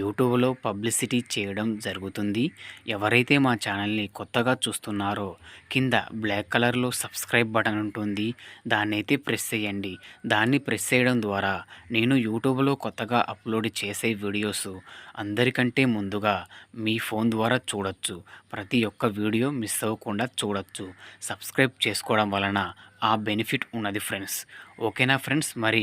యూట్యూబ్లో పబ్లిసిటీ చేయడం జరుగుతుంది. ఎవరైతే మా ఛానల్ని కొత్తగా చూస్తున్నారో కింద బ్లాక్ కలర్లో సబ్స్క్రైబ్ బటన్ ఉంటుంది. దాన్ని అయితే ప్రెస్ చేయండి. దాన్ని ప్రెస్ చేయడం ద్వారా నేను యూట్యూబ్లో కొత్తగా అప్లోడ్ చేసే వీడియోస్ అందరికంటే ముందుగా మీ ఫోన్ ద్వారా చూడొచ్చు. ప్రతి ఒక్క వీడియో మిస్ అవ్వకుండా చూడొచ్చు. సబ్స్క్రైబ్ చేసుకోవడం వలన ఆ బెనిఫిట్ ఉన్నది ఫ్రెండ్స్. ఓకేనా ఫ్రెండ్స్? మరి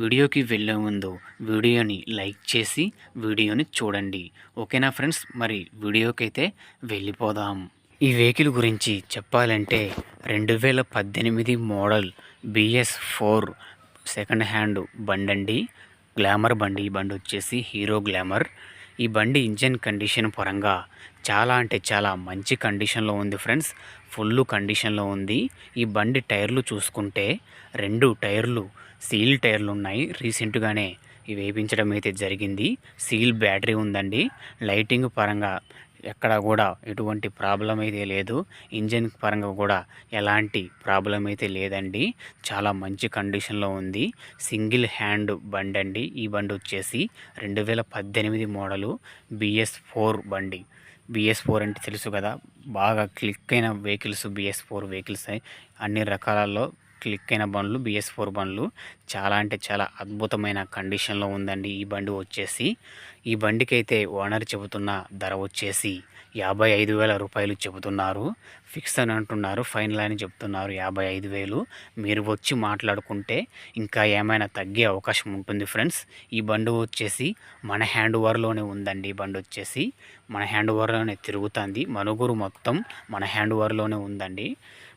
వీడియోకి వెళ్ళే ముందు వీడియోని లైక్ చేసి వీడియో వీడియోని చూడండి. ఓకేనా ఫ్రెండ్స్? మరి వీడియోకైతే వెళ్ళిపోదాం. ఈ వెహికల్ గురించి చెప్పాలంటే రెండు వేల పద్దెనిమిది model BS four second hand బండి అండి గ్లామర్ బండి. ఈ బండి వచ్చేసి హీరో గ్లామర్. ఈ బండి ఇంజన్ కండిషన్ పరంగా చాలా అంటే చాలా మంచి కండిషన్లో ఉంది ఫ్రెండ్స్. ఫుల్ కండిషన్లో ఉంది. ఈ బండి టైర్లు చూసుకుంటే రెండు టైర్లు సీల్ టైర్లు ఉన్నాయి. రీసెంట్గానే వేయించడం అయితే జరిగింది. సీల్ బ్యాటరీ ఉందండి. లైటింగ్ పరంగా ఎక్కడ కూడా ఎటువంటి ప్రాబ్లం అయితే లేదు. ఇంజిన్ పరంగా కూడా ఎలాంటి ప్రాబ్లం అయితే లేదండి. చాలా మంచి కండిషన్లో ఉంది. సింగిల్ హ్యాండ్ బండి అండి. ఈ బండి వచ్చేసి రెండు వేల పద్దెనిమిది మోడలు బిఎస్ ఫోర్ బండి. బిఎస్ ఫోర్ అంటే తెలుసు కదా. బాగా క్లిక్ అయిన వెహికల్స్ బిఎస్ ఫోర్ వెహికల్స్ అన్ని రకాలలో క్లిక్ అయిన బండ్లు బిఎస్ ఫోర్ బండ్లు. చాలా అంటే చాలా అద్భుతమైన కండిషన్లో ఉందండి ఈ బండి వచ్చేసి. ఈ బండికి అయితే ఓనర్ చెబుతున్న ధర వచ్చేసి యాభై ఐదు వేల రూపాయలు చెబుతున్నారు. ఫిక్స్ అని అంటున్నారు ఫైనల్ అని చెప్తున్నారు యాభై ఐదు వేలు. మీరు వచ్చి మాట్లాడుకుంటే ఇంకా ఏమైనా తగ్గే అవకాశం ఉంటుంది ఫ్రెండ్స్. ఈ బండి వచ్చేసి మన హ్యాండ్ ఓవర్లోనే ఉందండి ఈ బండి వచ్చేసి. మన హ్యాండ్ ఓవర్లోనే తిరుగుతుంది. మనుగురు మొత్తం మన హ్యాండ్ ఓవర్లోనే ఉందండి.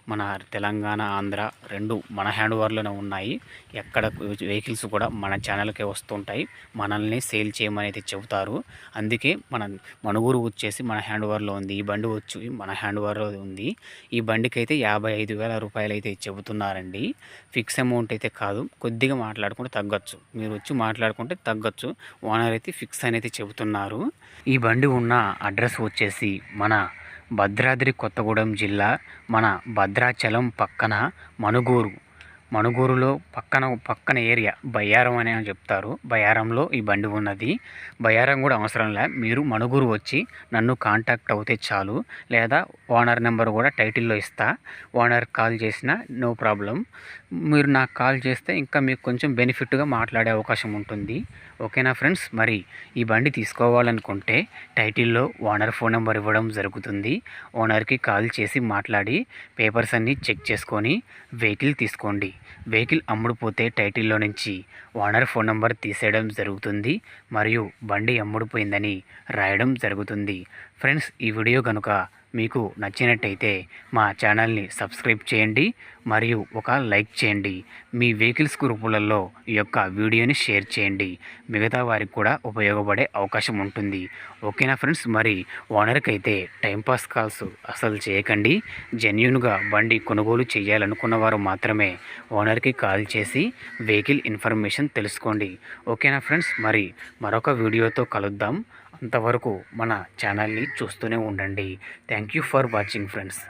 మన తెలంగాణ ఆంధ్ర రెండు మన హ్యాండ్ ఓవర్లోనే ఉన్నాయి. ఎక్కడ వెహికల్స్ కూడా మన ఛానల్కే వస్తుంటాయి. మనల్ని సేల్ చేయమనేది చెబుతారు. అందుకే మన మనుగురు వచ్చేసి మన హ్యాండ్ ఓవర్లో ఉంది. ఈ బండి వచ్చి మన హ్యాండ్ ఓవర్లో ఉంది. ఈ బండికి అయితే యాభై ఐదు వేల రూపాయలు అయితే చెబుతున్నారండి. ఫిక్స్ అమౌంట్ అయితే కాదు. కొద్దిగా మాట్లాడుకుంటే తగ్గచ్చు. మీరు వచ్చి మాట్లాడుకుంటే తగ్గచ్చు. ఓనర్ అయితే ఫిక్స్ అనేది చెబుతున్నారు. ఈ బండి ఉన్న అడ్రస్ వచ్చేసి మన భద్రాద్రి కొత్తగూడెం జిల్లా మన భద్రాచలం పక్కన మణుగూరు మణుగూరులో పక్కన పక్కన ఏరియా బయ్యారం అని చెప్తారు. బయ్యారంలో ఈ బండి ఉన్నది. బయ్యారం కూడా అవసరం లే. మీరు మణుగూరు వచ్చి నన్ను కాంటాక్ట్ అవుతే చాలు. లేదా ఓనర్ నెంబర్ కూడా టైటిల్లో ఇస్తా. ఓనర్ కాల్ చేసినా నో ప్రాబ్లం. మీరు నాకు కాల్ చేస్తే ఇంకా మీకు కొంచెం బెనిఫిట్గా మాట్లాడే అవకాశం ఉంటుంది. ఓకేనా ఫ్రెండ్స్? మరి ఈ బండి తీసుకోవాలనుకుంటే టైటిల్లో ఓనర్ ఫోన్ నెంబర్ ఇవ్వడం జరుగుతుంది. ఓనర్కి కాల్ చేసి మాట్లాడి పేపర్స్ అన్నీ చెక్ చేసుకొని వెహికల్ తీసుకోండి. వెహికల్ అమ్ముడుపోతే టైటిల్లో నుంచి ఓనర్ ఫోన్ నంబర్ తీసేయడం జరుగుతుంది మరియు బండి అమ్ముడుపోయిందని రాయడం జరుగుతుంది. ఫ్రెండ్స్ ఈ వీడియో కనుక మీకు నచ్చినట్టయితే మా ఛానల్ని సబ్స్క్రైబ్ చేయండి మరియు ఒక లైక్ చేయండి. మీ వెహికల్స్ గ్రూపులలో ఈ యొక్క వీడియోని షేర్ చేయండి. మిగతా వారికి కూడా ఉపయోగపడే అవకాశం ఉంటుంది. ఓకేనా ఫ్రెండ్స్? మరి ఓనర్కి అయితే టైంపాస్ కాల్స్ అసలు చేయకండి. జెన్యున్గా బండి కొనుగోలు చేయాలనుకున్న వారు మాత్రమే ఓనర్కి కాల్ చేసి వెహికల్ ఇన్ఫర్మేషన్ తెలుసుకోండి. ఓకేనా ఫ్రెండ్స్? మరి మరొక వీడియోతో కలుద్దాం. అంతవరకు మన ఛానల్ని చూస్తూనే ఉండండి. Thank you for watching friends